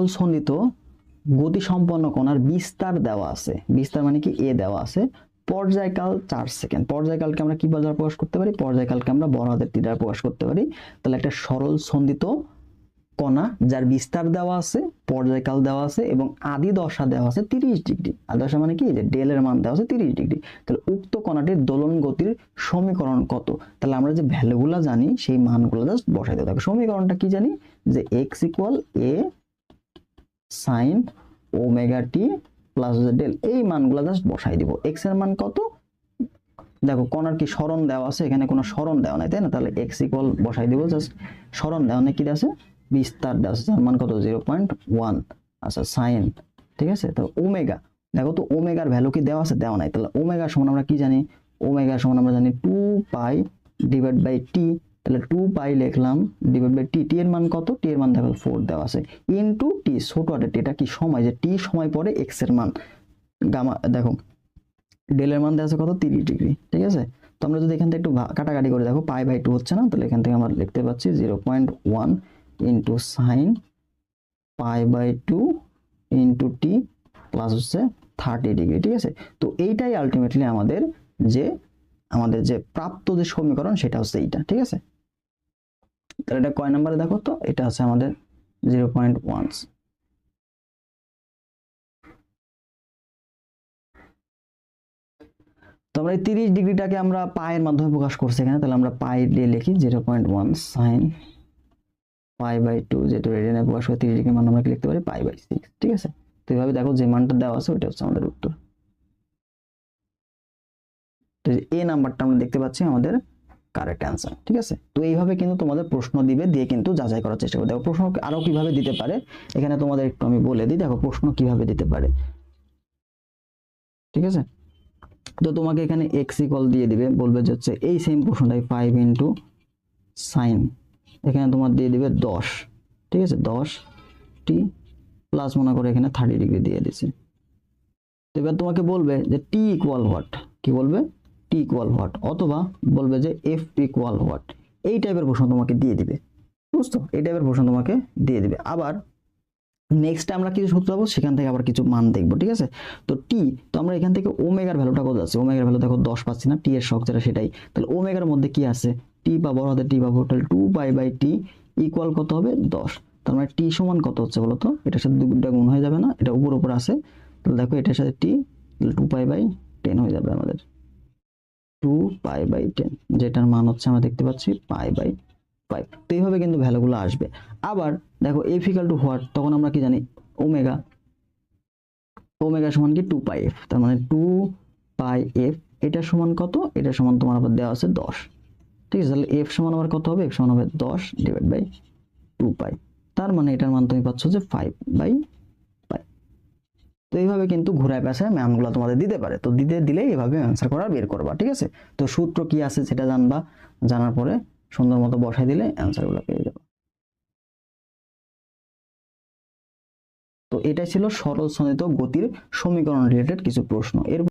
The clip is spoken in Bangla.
সরল সন্নিত গতি সম্পন্ন কণার বিস্তার দেওয়া আছে। বিস্তার মানে কি? এ দেওয়া আছে। পর্যায়কাল চার সেকেন্ড। পর্যায়কালকে আমরা কি দ্বারা প্রকাশ করতে পারি? পর্যায়কালকে আমরা বড় হাতের টি দ্বারা প্রকাশ করতে পারি। তাহলে একটা সরল সন্দিত কণা যার বিস্তার দেওয়া আছে, পর্যায়কাল দেওয়া আছে এবং আদি দশা দেওয়া আছে তিরিশ ডিগ্রি। আদি দশা মানে কি? যে ডেলের মান দেওয়া আছে তিরিশ ডিগ্রি। তাহলে উক্ত কণাটির দোলন গতির সমীকরণ কত? তাহলে আমরা যে ভ্যালুগুলো জানি, সেই মানগুলো জাস্ট বসাই দিতে হবে সমীকরণটা কি জানি? যে x equal A sine omega t plus del এই মানগুলো জাস্ট বসাই দিব। এক্সের মান কত? দেখো, কণার কি স্মরণ দেওয়া আছে? এখানে কোনো স্মরণ দেওয়া নাই, তাই না? তাহলে এক্স ইকুয়াল বসাই দিব জাস্ট স্মরণ দেওয়া নেই, কি দেওয়া আছে? বিস্তার দেওয়া আছে, যার মান কত? জিরো পয়েন্ট ওয়ান আচ্ছা সাইন ঠিক আছে? তো ওমেগা দেখো তো ওমেগার ভ্যালু কি দেওয়া আছে? দেওয়া নাই। তাহলে ওমেগা সমান আমরা কি জানি? ওমেগা সমান আমরা জানি two pi divide by t তাহলে টু পাই লিখলাম ডিভাইড বাই টি টি এর মান কত? টি এর মান দেখো ফোর দেওয়া আছে। ইনটু টি ছোট টি এটা কি সময়? যে টি সময় পরে এক্সের মান। গামা দেখো ডেলের মান দেওয়া আছে কত? তিরিশ ডিগ্রি ঠিক আছে? তো আমরা যদি এখান থেকে একটু কাটাকাটি করে দেখো পাই বাই টু হচ্ছে না? তাহলে এখান থেকে আমরা লিখতে পাচ্ছি zero point one into sine pi by two into t plus হচ্ছে থার্টি ডিগ্রি ঠিক আছে? তো এইটাই আলটিমেটলি আমাদের যে আমাদের যে প্রাপ্ত যে সমীকরণ, সেটা হচ্ছে এইটা, ঠিক আছে? তাহলে এটা কয় নাম্বারে দেখো তো? এটা হচ্ছে আমাদের জিরো পয়েন্ট ওয়ান। তো এই তিরিশ ডিগ্রিটাকে আমরা পায়ের মাধ্যমে প্রকাশ করছি এখানে, তাহলে আমরা পাই দিয়ে লিখি zero point one sine pi by two যেটা রেডিয়ানে প্রকাশ করে তিরিশ ডিগ্রি মান আমরা লিখতে পারি পাই বাই সিক্স, ঠিক আছে? তো এইভাবে দেখো যে মানটা দেওয়া আছে, ওইটা হচ্ছে আমাদের উত্তর। তো এই নাম্বারটা আমরা দেখতে পাচ্ছি আমাদের কারেক্ট অ্যান্সার ঠিক আছে? তো এইভাবে কিন্তু তোমাদের প্রশ্ন দিবে, দিয়ে কিন্তু যাচাই করার চেষ্টা করবে। দেখো, প্রশ্ন আরও কীভাবে দিতে পারে? এখানে তোমাদের একটু আমি বলে দিই, দেখো, প্রশ্ন কীভাবে দিতে পারে। ঠিক আছে? তো তোমাকে এখানে এক্স ইকুয়াল দিয়ে দিবে, বলবে যে হচ্ছে এই সেম প্রশ্নটাই ফাইভ ইন্টু সাইন এখানে তোমার দিয়ে দিবে দশ। ঠিক আছে? দশ টি প্লাস মনে করে এখানে থার্টি ডিগ্রি দিয়ে দিছে এবার তোমাকে বলবে যে টি ইকুয়াল হোয়াট কি বলবে? টি ইকুয়াল হোয়াট অথবা বলবে যে এফ টি ইকুয়াল হোয়াট এই টাইপের প্রশ্ন তোমাকে দিয়ে দিবে। বুঝতো এই টাইপের প্রশ্ন তোমাকে দিয়ে দিবে। আবার নেক্সট আমরা কিছু সূত্র পাবো, সেখান থেকে আবার কিছু মান দেখব, ঠিক আছে? তো টি তো আমরা এখান থেকে ওমেগার ভ্যালুটা কত আছে? ওমেগার ভ্যালু দেখো দশ পাচ্ছি না টি এর শখ যেটা সেটাই। তাহলে ওমেগার মধ্যে কি আছে? টি বা বড় হাতে টি বা তাহলে two pi by t equal কত হবে? দশ। তার মানে টি সমান কত হচ্ছে বলো তো? এটার সাথে দুটা গুণ হয়ে যাবে না, এটা উপর উপর আছে। তাহলে দেখো এটার সাথে টি তাহলে টু পাই বাই টেন হয়ে যাবে আমাদের। টু পাই বাই টেন যেটার মান হচ্ছে আমরা দেখতে পাচ্ছি পাই বাই ফাইভ তো এইভাবে কিন্তু ভ্যালুগুলো আসবে। আবার দেখো এফ ইকাল টু হোয়াট তখন আমরা কি জানি? ওমেগা ওমেগা সমান কি? টু পাই এফ তার মানে টু পাই এফ এটা সমান কত? এটা সমান তোমার আবার দেওয়া আছে দশ। ঠিক আছে, তাহলে এফ সমান আবার কত হবে? এফ সমান হবে দশ ডিভাইড বাই টু পাই তার মানে এটার মান তুমি পাচ্ছ যে ফাইভ বাই পাই তো এইভাবে কিন্তু ঘুরায় পেশায় ম্যামগুলো তোমাদের দিতে পারে। তো দিতে দিলেই এভাবে অ্যান্সার করা বের করবা, ঠিক আছে? তো সূত্র কি আছে সেটা জানবা, জানার পরে সুন্দর মতো বসাই দিলে অ্যান্সারগুলো পেয়ে যাবে। তো এটা ছিল সরল সনিত গতির সমীকরণ রিলেটেড কিছু প্রশ্ন। এর